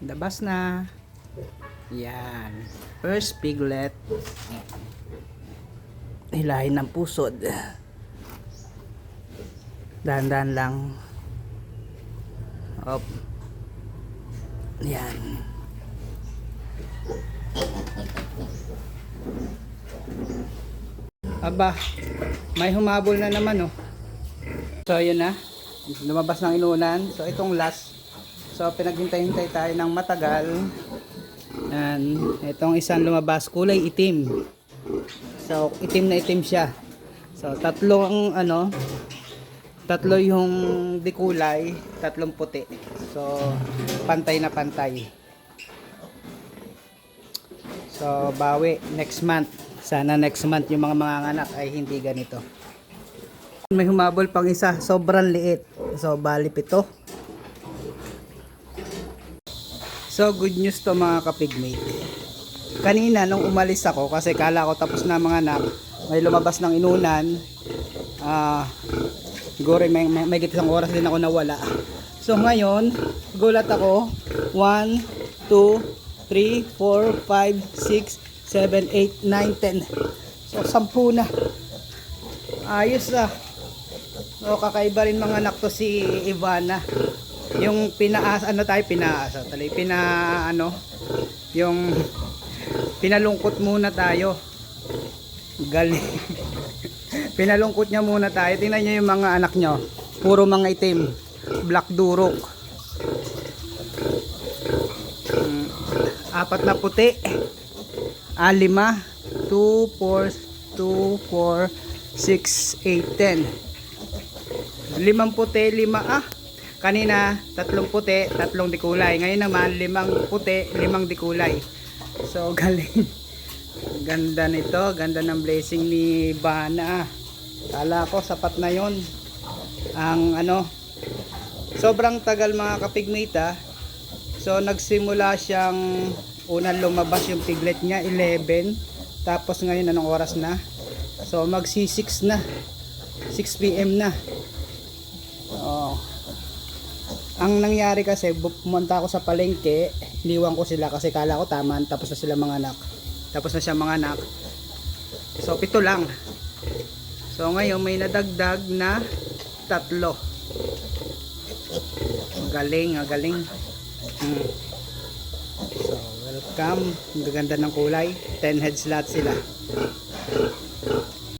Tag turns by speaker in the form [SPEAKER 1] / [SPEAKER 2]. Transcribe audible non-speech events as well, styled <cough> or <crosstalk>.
[SPEAKER 1] Labas na. Yan. First piglet. Hilahin ng pusod. Dahan-dahan lang. Op. Yan. Aba, may humabol na naman oh. So yun na. Lumabas ng inunan. So itong last. So pinaghintay-hintay tayo ng matagal. Yan. Itong isang lumabas kulay itim. So itim na itim siya. So tatlo ang ano, tatlo yung dikulay, tatlong puti. So pantay na pantay. So bawi next month. Sana next month yung mga manganganak ay hindi ganito. May humabol pang isa, sobrang liit. So bali pito. So good news to mga kapigmate. Kanina nung umalis ako kasi kala ko tapos na mga anak, may lumabas ng inunan. Ah, siguro may, may, may isang oras din ako nawala. So ngayon, gulat ako. 1, 2, 3, 4, 5, 6, 7, 8, 9, 10. So 10 na. Ayos ah. So kakaiba rin mga anak to si Ivana. Yung pinaas ano tayo pinaasa tali pina ano yung pinalungkot muna tayo. Galing. <laughs> Pinalungkot niya muna tayo. Tingnan niyo yung mga anak niyo. Puro mga itim. Black durok. Mm, apat na puti. Ah, lima. 2, 4, 2, 4, 6, 8, 10. Limang puti, lima ah. Kanina, tatlong puti, tatlong dikulay. Ngayon naman, limang puti, limang dikulay. So, <laughs> galing. Ganda nito, ganda ng blessing ni Bana. Kala ko sapat na 'yon. Ang ano, sobrang tagal mga kapigmate ah. So nagsimula siyang unang lumabas yung piglet niya 11. Tapos ngayon anong oras na? So magsi 6 na. 6 PM na. Oh. Ang nangyari kasi pumunta ako sa palengke, iniwan ko sila kasi kala ko tama tapos na sila mga anak. Tapos na siya mga anak. So pito lang. So ngayon may nadagdag na tatlo. Galing, galing. Hmm. So welcome. Ang gaganda ng kulay. 10 heads lahat sila.